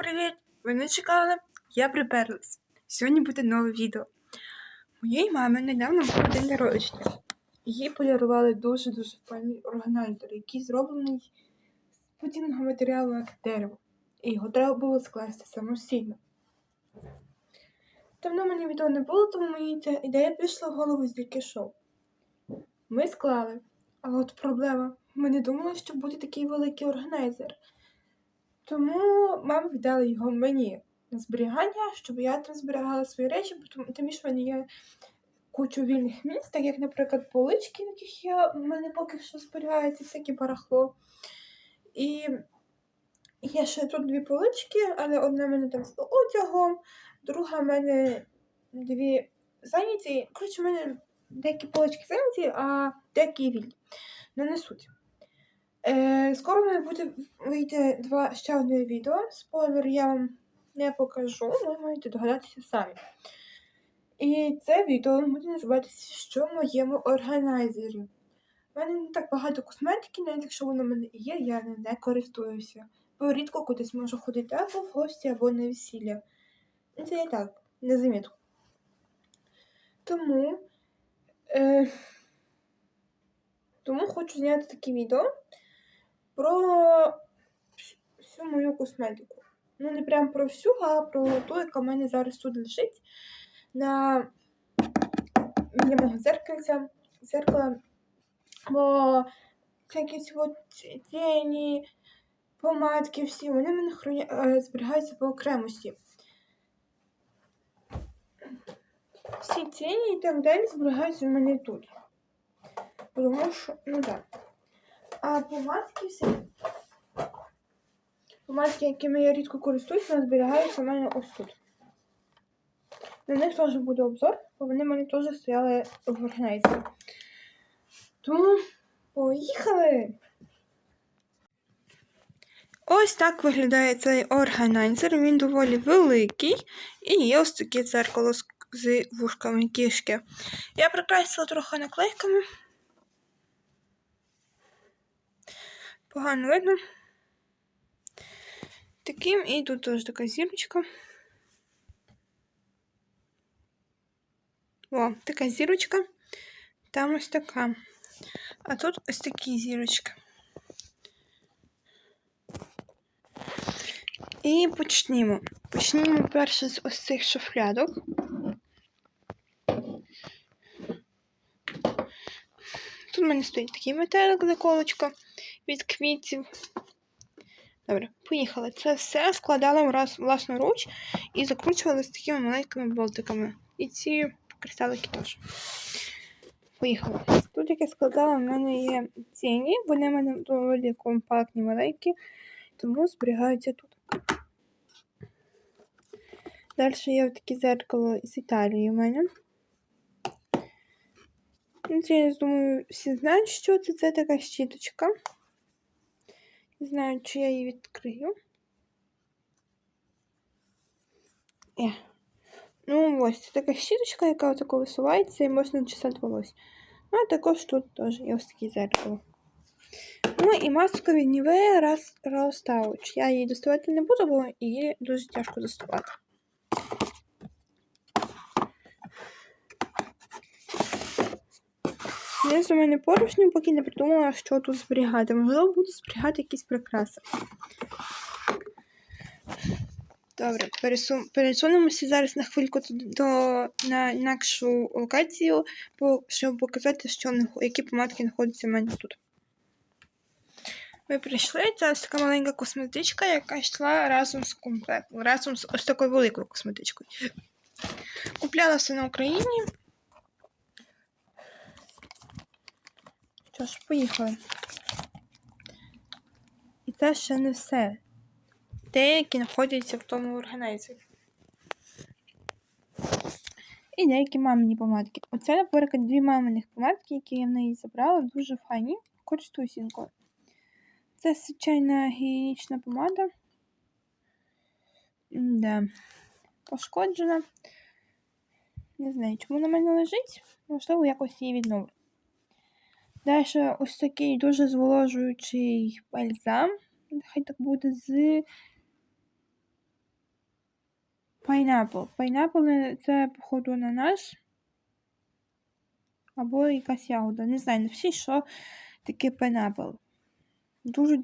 привіт! Ви не чекали? Я приперлась. Сьогодні буде нове відео. Моїй мамі недавно був день народження. Їй подарували дуже-дуже файний органайзер, який зроблений з подібного матеріалу, як дерево. І його треба було скласти самостійно. Давно мені відео не було, тому мені ця ідея прийшла в голову з тільки шоу. Ми склали, але от проблема. Ми не думали, що буде такий великий органайзер. Тому мама віддала його мені на зберігання, щоб я там зберігала свої речі, тому більше в мене є кучу вільних місць, так як, наприклад, полички, в яких я в мене поки що зберігається всяке барахло. І є ще тут дві полички, але одна в мене там з одягом, друга в мене дві зайняті. Коротше, в мене деякі полички зайняті, а деякі вільні. Не суть. Е, скоро має буде вийти два ще одне відео. Спойлер я вам не покажу, ви маєте догадатися самі. І це відео буде називатися Що в моєму органайзері. У мене не так багато косметики, навіть якщо воно в мене є, я ним не користуюся. Бо рідко кудись можу ходити або в гості, або на весілля. Ну, Це я так, на замітку. Тому, е, тому хочу зняти таке відео про всю мою косметику. Ну, не прям про всю, а про ту, яка в мене зараз тут лежить на біля мого зеркальця, зеркала. Бо всякі от тіні, помадки всі, вони в мене хроня... е, зберігаються по окремості. Всі тіні і так далі зберігаються в мене тут. Тому що, ну так. А помадки всі. Помадки, якими я рідко користуюся, зберігаються в мене ось тут. На них теж буде обзор, бо вони в мене теж стояли в органайзері. Тому поїхали! Ось так виглядає цей органайзер. Він доволі великий і є ось таке дзеркало з вушками кішки. Я прикрасила трохи наклейками. Погано видно. Таким і тут теж така зірочка. О, така зірочка. Там ось така. А тут ось такі зірочки. І почнімо. Почнімо перше з ось цих шуфлядок. Тут в мене стоїть такий метелик заколочка від квітів. Добре, поїхали. Це все складали раз власноруч і закручували з такими маленькими болтиками. І ці кристалики теж. Поїхали. Тут, як я сказала, в мене є ціні, вони в мене доволі компактні, маленькі, тому зберігаються тут. Далі є таке зеркало з Італії у мене. Ну, Це, я думаю, всі знають, що це. Це така щіточка. Не знаю, чи я її відкрию. Е. Ну, ось, це така щіточка, яка отако висувається і можна начесати волосся. Ну, а також тут теж є ось таке зеркало. Ну і маска від Нівея Rose. Я її доставати не буду, бо її дуже тяжко доставати. Я з мене поручню, поки не придумала, що тут зберігати. Можливо, буду зберігати якісь прикраси. Добре, пересу... пересунемося зараз на хвильку до на інакшу локацію, щоб показати, що які помадки знаходяться в мене тут. Ми прийшли, це ось така маленька косметичка, яка йшла разом з комплектом, разом з ось такою великою косметичкою. Купляла все на Україні. Що ж, поїхали. І це ще не все. Деякі знаходяться в тому органайзері. І деякі мамині помадки. Оце, наприклад, дві маминих помадки, які я в неї забрала, дуже файні. Користуюсь інколи. Це звичайна гігієнічна помада. Да. Пошкоджена. Не знаю, чому на мене лежить. Можливо, якось її відновлю. Далі ось такий дуже зволожуючий бальзам. Нехай так буде з Pineapple. Pineapple це, походу, ананас. Або якась ягода. Не знаю, напишіть, що таке pineapple. Дуже,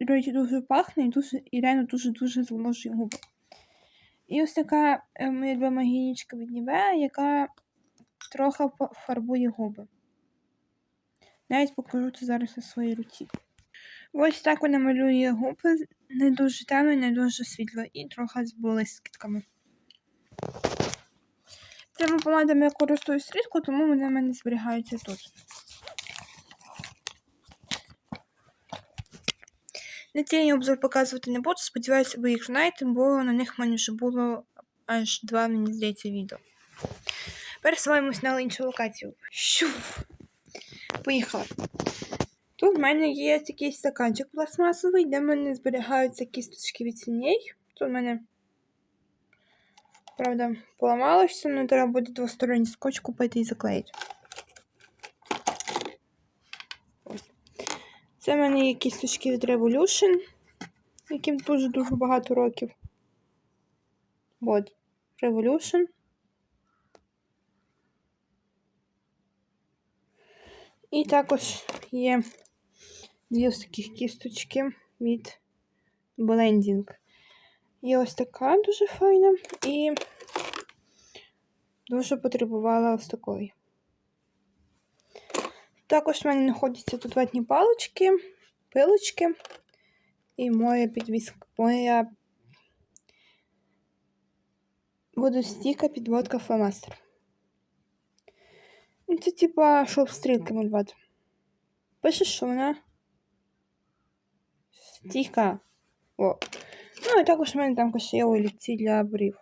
речі, дуже пахне і, дуже, і реально дуже-дуже зволожує губи. І ось така е, моя любима гігієнічка від Нівея, яка трохи фарбує губи. Навіть покажу це зараз на своїй руці. Ось так вона малює губи, не дуже темно, не дуже світло, і трохи з блискітками. Цими помадами я користуюсь рідко, тому вони в мене зберігаються тут. На цей обзор показувати не буду, сподіваюся, ви їх знаєте, бо на них в мене вже було аж два, мені здається, відео. Пересуваємось на іншу локацію. Щуф! Поїхали. Тут в мене є такий стаканчик пластмасовий, де в мене зберігаються кісточки від сіней. Тут в мене, правда, поламалося, але треба буде двосторонній скотч купити і заклеїти. Ось. Це в мене є кісточки від Revolution, яким дуже-дуже багато років. От, Revolution. І також є дві ось таких кісточки від Blending. Є ось така дуже файна і дуже потребувала ось такої. Також в мене знаходяться тут ватні палички, пилочки і моя підвіска, моя водостійка підводка фломастер. Ну, Це типа, щоб стрілки малювати. Пише, що вона стійка. О. Ну і також в мене там ще є олівці для брів.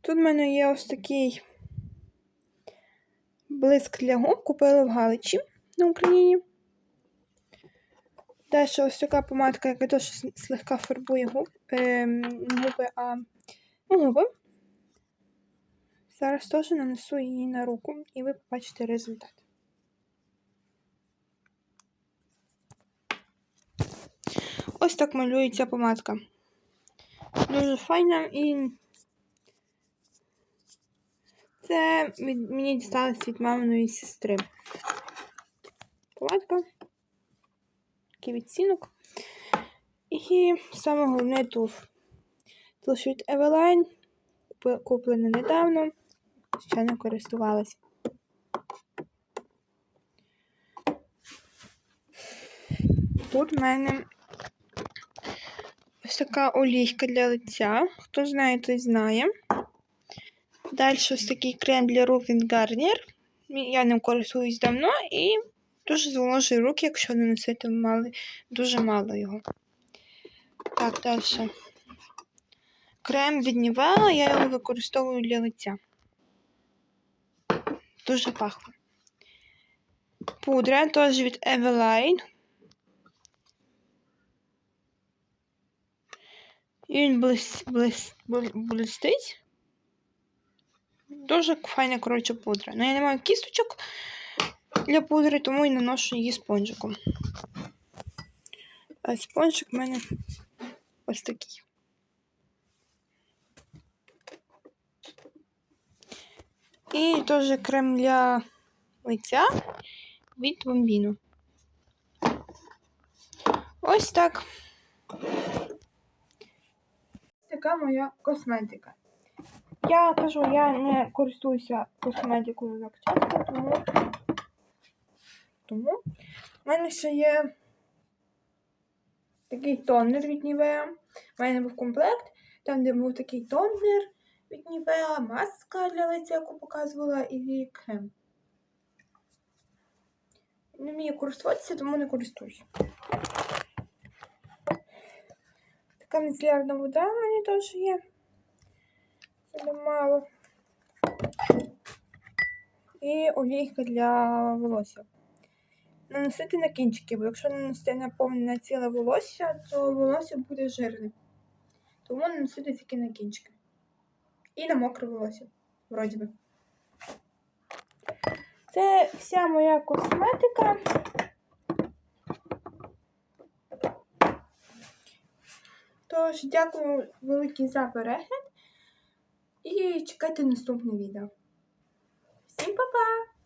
Тут в мене є ось такий блиск для губ. Купила в Галичі на Україні. Далі ось така помадка, яка теж слегка фарбує губ, е, губи, а ну, губи. Зараз теж нанесу її на руку, і ви побачите результат. Ось так малюється помадка. Дуже файна і це мені дісталось від маминої сестри. Помадка. Такий відцінок. І саме головне туф. Туф від. Купи- Куплена недавно. Ще не користувалась. Тут в мене ось така олійка для лиця. Хто знає, той знає. Далі ось такий крем для рук від Garnier. Я ним користуюсь давно і дуже зволожує руки, якщо наносити мало, дуже мало його. Так, далі. Крем від Nivea, я його використовую для лиця. Дуже пахне. Пудра теж від Eveline. І він блис, блис, блистить. Дуже файна, коротше, пудра. Ну, я не маю кісточок для пудри, тому і наношу її спонжиком. А спонжик в мене ось такий. І теж крем для лиця від бомбіну. Ось так. Така моя косметика. Я кажу, я не користуюся косметикою так часто, тому. Тому в мене ще є такий тонер від Nivea. У мене був комплект, там, де був такий тонер від Nivea, маска для лиця, яку показувала, і крем. Не вмію користуватися, тому не користуюсь. Така міцелярна вода в мене теж є. Це мало. І олійка для волосся. Наносити на кінчики, бо якщо наносити на повне на ціле волосся, то волосся буде жирне. Тому наносити тільки на кінчики. І на мокре волосся. Вроді би. Це вся моя косметика. Тож, дякую великий за перегляд і чекайте наступне відео. Всім па-па!